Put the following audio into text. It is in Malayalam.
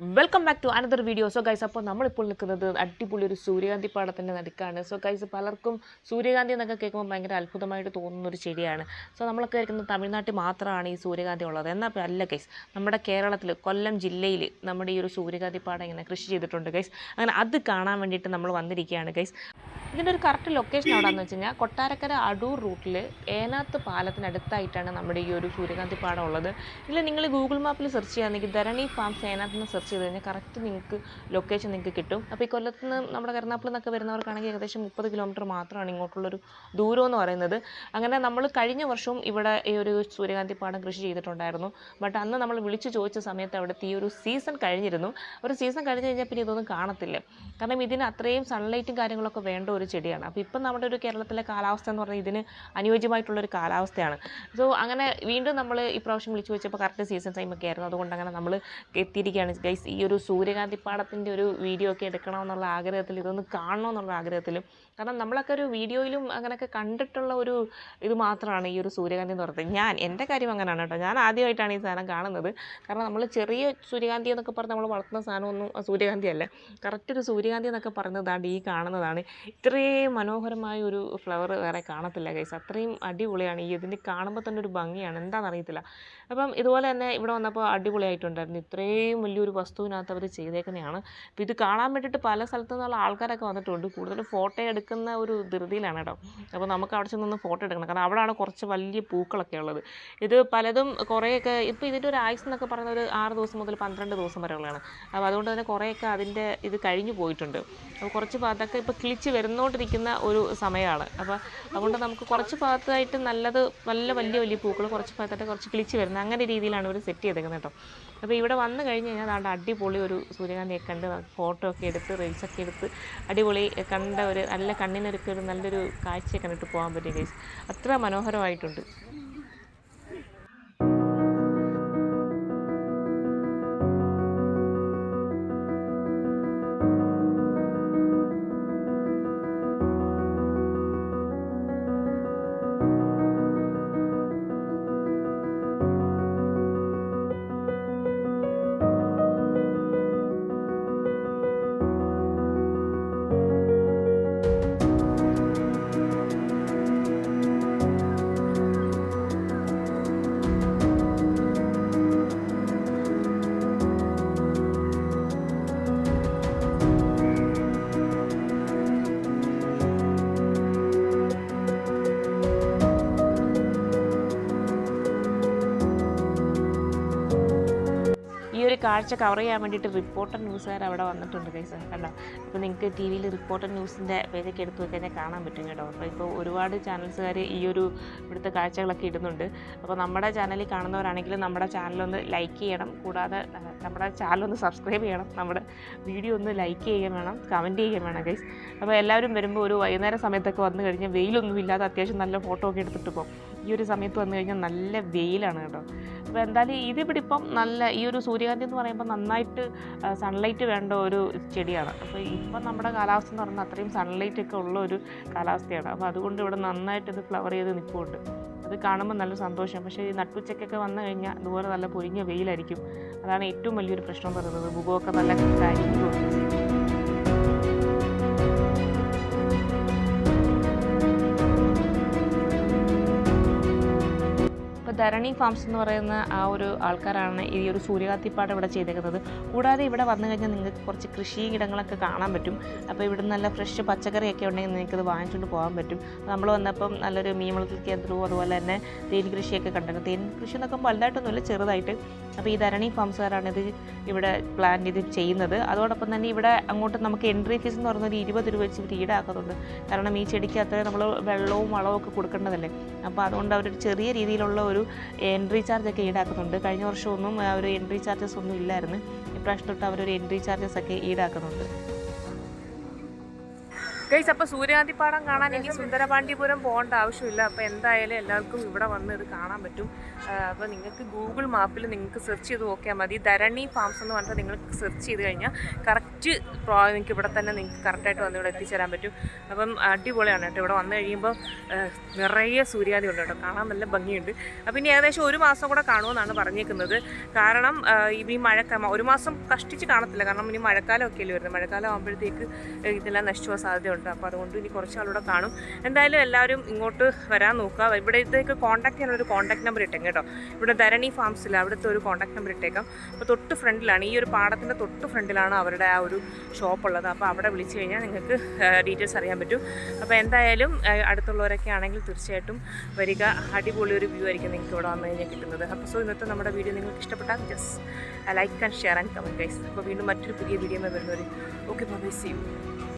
Welcome back to another video so guys അപ്പോൾ നമ്മളിപ്പോൾ നിൽക്കുന്നത് അടിപൊളി ഒരു സൂര്യകാന്തി പാടത്തിന്റെ നടുക്കാണ്. സോ ഗൈസ് പലർക്കും സൂര്യകാന്തി എന്നൊക്കെ കേൾക്കുമ്പോൾ ഭയങ്കര അത്ഭുതമായിട്ട് തോന്നുന്ന ഒരു ചെടിയാണ്. സോ നമ്മളൊക്കെ കേൾക്കുന്നത് തമിഴ്നാട്ടിൽ മാത്രമാണ് ഈ സൂര്യകാന്തി ഉള്ളത്. എന്നാൽ അല്ല ഗൈസ് നമ്മുടെ കേരളത്തിൽ കൊല്ലം ജില്ലയിൽ നമ്മുടെ ഈ ഒരു സൂര്യകാന്തി പാടം ഇങ്ങനെ കൃഷി ചെയ്തിട്ടുണ്ട് ഗൈസ് അങ്ങനെ അത് കാണാൻ വേണ്ടിയിട്ട് നമ്മൾ വന്നിരിക്കുകയാണ് ഗൈസ് ഇതിന്റെ ഒരു കറക്റ്റ് ലൊക്കേഷൻ എവിടെയാണെന്ന് വെച്ച് കഴിഞ്ഞാൽ കൊട്ടാരക്കര അടൂർ റൂട്ടിൽ ഏനാത്ത് പാലത്തിനടുത്തായിട്ടാണ് നമ്മുടെ ഈ ഒരു സൂര്യകാന്തി പാടം ഉള്ളത്. ഇല്ല നിങ്ങൾ ഗൂഗിൾ മാപ്പിൽ സെർച്ച് ചെയ്യുകയാണെങ്കിൽ ധരണി ഫാംസ് ഏനാത്ത് സെർച്ച് ചെയ്ത് കഴിഞ്ഞാൽ കറക്റ്റ് നിങ്ങൾക്ക് ലൊക്കേഷൻ നിങ്ങൾക്ക് കിട്ടും. അപ്പോൾ ഈ കൊല്ലത്ത് നിന്ന് നമ്മുടെ കരുനാപ്പിൽ നിന്നൊക്കെ വരുന്നവർക്കാണെങ്കിൽ ഏകദേശം മുപ്പത് കിലോമീറ്റർ മാത്രമാണ് ഇങ്ങോട്ടുള്ളൊരു ദൂരം എന്ന് പറയുന്നത്. അങ്ങനെ നമ്മൾ കഴിഞ്ഞ വർഷവും ഇവിടെ ഈ ഒരു സൂര്യകാന്തി പാടം കൃഷി ചെയ്തിട്ടുണ്ടായിരുന്നു. ബട്ട് അന്ന് നമ്മൾ വിളിച്ചു ചോദിച്ച സമയത്ത് അവിടുത്തെ ഈ ഒരു സീസൺ കഴിഞ്ഞിരുന്നു. ഒരു സീസൺ കഴിഞ്ഞ് കഴിഞ്ഞാൽ പിന്നെ ഇതൊന്നും കാണത്തില്ല. കാരണം ഇതിന് അത്രയും സൺലൈറ്റും കാര്യങ്ങളൊക്കെ വേണ്ട ഒരു ചെടിയാണ്. അപ്പോൾ ഇപ്പം നമ്മുടെ ഒരു കേരളത്തിലെ കാലാവസ്ഥ എന്ന് പറഞ്ഞാൽ ഇതിന് അനുയോജ്യമായിട്ടുള്ളൊരു കാലാവസ്ഥയാണ്. സോ അങ്ങനെ വീണ്ടും നമ്മൾ ഇപ്രാവശ്യം വിളിച്ചു ചോദിച്ചപ്പോൾ കറക്റ്റ് സീസൺ ടൈമൊക്കെ ആയിരുന്നു. അതുകൊണ്ട് അങ്ങനെ നമ്മൾ എത്തിയിരിക്കുകയാണ്. ഗൈസ് ഈ ഒരു സൂര്യകാന്തി പാടത്തിന്റെ ഒരു വീഡിയോ ഒക്കെ എടുക്കണമെന്നുള്ള ആഗ്രഹത്തിൽ ഇതൊന്ന് കാണണമെന്നുള്ള ആഗ്രഹത്തിലും. കാരണം നമ്മളൊക്കെ ഒരു വീഡിയോയിലും അങ്ങനെയൊക്കെ കണ്ടിട്ടുള്ള ഒരു ഇത് മാത്രമാണ് ഈ ഒരു സൂര്യകാന്തി എന്ന് പറയുന്നത്. ഞാൻ എന്റെ കാര്യം അങ്ങനെയാണ് കേട്ടോ. ഞാൻ ആദ്യമായിട്ടാണ് ഈ സാധനം കാണുന്നത്. കാരണം നമ്മൾ ചെറിയ സൂര്യകാന്തി എന്നൊക്കെ പറഞ്ഞ് നമ്മൾ വളർത്തുന്ന സാധനമൊന്നും സൂര്യകാന്തി അല്ല. കറക്റ്റ് ഒരു സൂര്യകാന്തി എന്നൊക്കെ പറയുന്നതാണ് ഈ കാണുന്നതാണ്. ഇത്രയും മനോഹരമായ ഒരു ഫ്ലവർ വേറെ കാണത്തില്ല ഗൈസ് അത്രയും അടിപൊളിയാണ്. ഈ ഇതിന് കാണുമ്പോൾ തന്നെ ഒരു ഭംഗിയാണ്. എന്താണെന്ന് അറിയത്തില്ല അപ്പം ഇതുപോലെ തന്നെ ഇവിടെ വന്നപ്പോൾ അടിപൊളിയായിട്ടുണ്ടായിരുന്നു. ഇത്രയും വലിയൊരു വസ്തുവിനകത്ത് അവർ ചെയ്തേക്കുന്നതാണ്. അപ്പോൾ ഇത് കാണാൻ വേണ്ടിയിട്ട് പല സ്ഥലത്തു നിന്നുള്ള ആൾക്കാരൊക്കെ വന്നിട്ടുണ്ട്. കൂടുതലും ഫോട്ടോ എടുക്കുന്ന ഒരു ധൃതിയിലാണ് കേട്ടോ. അപ്പോൾ നമുക്ക് അവിടെ ചെന്നൊന്ന് ഫോട്ടോ എടുക്കണം. കാരണം അവിടെയാണ് കുറച്ച് വലിയ പൂക്കളൊക്കെ ഉള്ളത്. ഇത് പലതും കുറേയൊക്കെ ഇപ്പോൾ ഇതിന്റെ ഒരു ആയുസ് എന്നൊക്കെ പറയുന്നത് ഒരു ആറ് ദിവസം മുതൽ പന്ത്രണ്ട് ദിവസം വരെ ഉള്ളതാണ് അപ്പോൾ അതുകൊണ്ട് തന്നെ കുറേയൊക്കെ അതിന്റെ ഇത് കഴിഞ്ഞു പോയിട്ടുണ്ട്. അപ്പോൾ കുറച്ച് ഭാഗത്തൊക്കെ ഇപ്പോൾ കിളിച്ച് വരുന്നോണ്ടിരിക്കുന്ന ഒരു സമയമാണ്. അപ്പോൾ അതുകൊണ്ട് നമുക്ക് കുറച്ച് ഭാഗത്തായിട്ട് നല്ലത് നല്ല വലിയ വലിയ പൂക്കൾ കുറച്ച് ഭാഗത്തായിട്ട് കുറച്ച് കിളിച്ച് വരുന്നത് അങ്ങനെ രീതിയിലാണ് ഇവർ സെറ്റ് ചെയ്തേക്കുന്നത് കേട്ടോ. അപ്പോൾ ഇവിടെ വന്നു കഴിഞ്ഞ് കഴിഞ്ഞാൽ അതാണ്ട് അടിപൊളി ഒരു സൂര്യകാന്തിയൊക്കെ കണ്ട് ഫോട്ടോ ഒക്കെ എടുത്ത് റീൽസൊക്കെ എടുത്ത് അടിപൊളി കണ്ട ഒരു നല്ല കണ്ണിനൊരുക്കൊരു നല്ലൊരു കാഴ്ചയൊക്കെ കണ്ടിട്ട് പോകാൻ പറ്റും ഗൈസ് അത്ര മനോഹരമായിട്ടുണ്ട്. കാഴ്ച കവർ ചെയ്യാൻ വേണ്ടിയിട്ട് റിപ്പോർട്ടർ ന്യൂസുകാർ അവിടെ വന്നിട്ടുണ്ട് കൈസ് കണ്ടോ? അപ്പോൾ നിങ്ങൾക്ക് ടി വിയിൽ റിപ്പോർട്ടർ ന്യൂസിന്റെ പേജൊക്കെ എടുത്ത് കഴിഞ്ഞാൽ കാണാൻ പറ്റും കേട്ടോ. അപ്പോൾ ഇപ്പോൾ ഒരുപാട് ചാനൽസുകാർ ഈ ഒരു ഇവിടുത്തെ കാഴ്ചകളൊക്കെ ഇടുന്നുണ്ട്. അപ്പോൾ നമ്മുടെ ചാനലിൽ കാണുന്നവരാണെങ്കിൽ നമ്മുടെ ചാനലൊന്ന് ലൈക്ക് ചെയ്യണം. കൂടാതെ നമ്മുടെ ചാനലൊന്ന് സബ്സ്ക്രൈബ് ചെയ്യണം. നമ്മുടെ വീഡിയോ ഒന്ന് ലൈക്ക് ചെയ്യുകയും വേണം കമന്റ് ചെയ്യുകയും വേണം ഗൈസ് അപ്പോൾ എല്ലാവരും വരുമ്പോൾ ഒരു വൈകുന്നേരം സമയത്തൊക്കെ വന്നു കഴിഞ്ഞാൽ വെയിലൊന്നും ഇല്ലാതെ അത്യാവശ്യം നല്ല ഫോട്ടോ ഒക്കെ എടുത്തിട്ട് പോകും ഈ ഒരു സമയത്ത് വന്നു കഴിഞ്ഞാൽ നല്ല വെയിലാണ് കേട്ടോ. അപ്പോൾ എന്തായാലും ഇതിവിടെ ഇപ്പം നല്ല ഈ ഒരു സൂര്യകാന്തി എന്ന് പറയുമ്പോൾ നന്നായിട്ട് സൺലൈറ്റ് വേണ്ട ഒരു ചെടിയാണ്. അപ്പോൾ ഇപ്പം നമ്മുടെ കാലാവസ്ഥ എന്ന് പറയുന്നത് അത്രയും സൺലൈറ്റ് ഒക്കെ ഉള്ള ഒരു കാലാവസ്ഥയാണ്. അപ്പോൾ അതുകൊണ്ട് ഇവിടെ നന്നായിട്ട് ഇത് ഫ്ലവർ ചെയ്ത് നിൽപ്പുണ്ട്. അത് കാണുമ്പോൾ നല്ല സന്തോഷം. പക്ഷേ ഈ നട്ടുച്ചയ്ക്കൊക്കെ വന്നു കഴിഞ്ഞാൽ ഇതുപോലെ നല്ല പൊരിഞ്ഞ വെയിലായിരിക്കും. അതാണ് ഏറ്റവും വലിയൊരു പ്രശ്നം പറയുന്നത്. മുഖമൊക്കെ നല്ല കരിഞ്ഞു ധരണി ഫാംസ് എന്ന് പറയുന്ന ആ ഒരു ആൾക്കാരാണ് ഈ ഒരു സൂര്യകാത്തിപ്പാട് ഇവിടെ ചെയ്തേക്കുന്നത്. കൂടാതെ ഇവിടെ വന്നു കഴിഞ്ഞാൽ നിങ്ങൾക്ക് കുറച്ച് കൃഷി ഇടങ്ങളൊക്കെ കാണാൻ പറ്റും. അപ്പോൾ ഇവിടെ നല്ല ഫ്രഷ് പച്ചക്കറിയൊക്കെ ഉണ്ടെങ്കിൽ നിങ്ങൾക്ക് ഇത് വാങ്ങിച്ചുകൊണ്ട് പോകാൻ പറ്റും. നമ്മൾ വന്നപ്പം നല്ലൊരു മീൻ വളർത്തൽ കേന്ദ്രവും അതുപോലെ തന്നെ തേൻ കൃഷിയൊക്കെ കണ്ടിരുന്നു തേൻ കൃഷി എന്നൊക്കെ വലുതായിട്ടൊന്നുമില്ല ചെറുതായിട്ട്. അപ്പോൾ ഈ ധരണി ഫാംസുകാരാണ് ഇത് ഇവിടെ പ്ലാൻ ഇത് ചെയ്യുന്നത്. അതോടൊപ്പം തന്നെ ഇവിടെ അങ്ങോട്ട് നമുക്ക് എൻട്രി ഫീസ് എന്ന് പറയുന്നത് ഒരു ഇരുപത് രൂപ വെച്ച് ഇവർ ഈടാക്കുന്നുണ്ട്. കാരണം ഈ ചെടിക്ക് അത്ര നമ്മൾ വെള്ളവും വളവും ഒക്കെ കൊടുക്കേണ്ടതല്ലേ? അപ്പോൾ അതുകൊണ്ട് അവർ ചെറിയ രീതിയിലുള്ള ഒരു എൻട്രി ചാർജൊക്കെ ഈടാക്കുന്നുണ്ട്. കഴിഞ്ഞ വർഷമൊന്നും ഒരു എൻട്രി ചാർജസ് ഒന്നും ഇല്ലായിരുന്നു. ഇപ്രാവശ്യം തൊട്ട് അവരൊരു എൻട്രി ചാർജസ് ഒക്കെ ഈടാക്കുന്നുണ്ട്. ഗൈസ് അപ്പോൾ സൂര്യകാന്തിപ്പാടം കാണാൻ എനിക്ക് സുന്ദരപാണ്ഡിപുരം പോകേണ്ട ആവശ്യമില്ല. അപ്പോൾ എന്തായാലും എല്ലാവർക്കും ഇവിടെ വന്ന് ഇത് കാണാൻ പറ്റും. അപ്പോൾ നിങ്ങൾക്ക് ഗൂഗിൾ മാപ്പിൽ നിങ്ങൾക്ക് സെർച്ച് ചെയ്ത് നോക്കിയാൽ മതി. ധരണി ഫാംസ് എന്ന് പറഞ്ഞാൽ നിങ്ങൾ സെർച്ച് ചെയ്ത് കഴിഞ്ഞാൽ കറക്റ്റ് നിങ്ങൾക്ക് ഇവിടെ തന്നെ നിങ്ങൾക്ക് കറക്റ്റായിട്ട് വന്ന് ഇവിടെ എത്തിച്ചേരാൻ പറ്റും. അപ്പം അടിപൊളിയാണ് കേട്ടോ. ഇവിടെ വന്നു കഴിയുമ്പോൾ നിറയെ സൂര്യാതി ഉണ്ട് കേട്ടോ. കാണാൻ നല്ല ഭംഗിയുണ്ട്. അപ്പം ഇനി ഏകദേശം ഒരു മാസം കൂടെ കാണുമെന്നാണ് പറഞ്ഞേക്കുന്നത്. കാരണം ഇനി ഈ മഴക്ക ഒരു മാസം കഷ്ടിച്ച് കാണത്തില്ല. കാരണം ഇനി മഴക്കാലമൊക്കെ അല്ലേ വരുന്നത്. മഴക്കാലം ആകുമ്പോഴത്തേക്ക് ഇതെല്ലാം നശിച്ചു പോകാൻ സാധ്യതയുണ്ട്. അപ്പോൾ അതുകൊണ്ട് ഇനി കുറച്ച് കാണും. എന്തായാലും എല്ലാവരും ഇങ്ങോട്ട് വരാൻ നോക്കുക. ഇവിടത്തേക്ക് കോൺടാക്ട് ഒരു കോൺടാക്ട് നമ്പർ ഇട്ടേക്കാം കേട്ടോ. ഇവിടെ ധരണി ഫാംസിൽ അവിടുത്തെ ഒരു കോൺടാക്ട് നമ്പർ ഇട്ടേക്കാം. അപ്പോൾ തൊട്ട് ഫ്രണ്ടിലാണ് ഈ ഒരു പാടത്തിന്റെ തൊട്ട് ഫ്രണ്ടിലാണ് അവരുടെ ആ ഒരു ഷോപ്പ് ഉള്ളത്. അപ്പോൾ അവിടെ വിളിച്ചു കഴിഞ്ഞാൽ നിങ്ങൾക്ക് ഡീറ്റെയിൽസ് അറിയാൻ പറ്റും. അപ്പോൾ എന്തായാലും അടുത്തുള്ളവരൊക്കെ ആണെങ്കിൽ തീർച്ചയായിട്ടും വരിക. അടിപൊളി ഒരു വ്യൂ ആയിരിക്കും നിങ്ങൾക്ക് ഇവിടെ വന്നു കഴിഞ്ഞാൽ കിട്ടുന്നത്. അപ്പോൾ സോ ഇന്നത്തെ നമ്മുടെ വീഡിയോ നിങ്ങൾക്ക് ഇഷ്ടപ്പെട്ടാൽ just like and share and comment guys അപ്പോൾ വീണ്ടും മറ്റൊരു പുതിയ വീഡിയോ വരുന്നവർ ഓക്കെ ബൈ സീ യു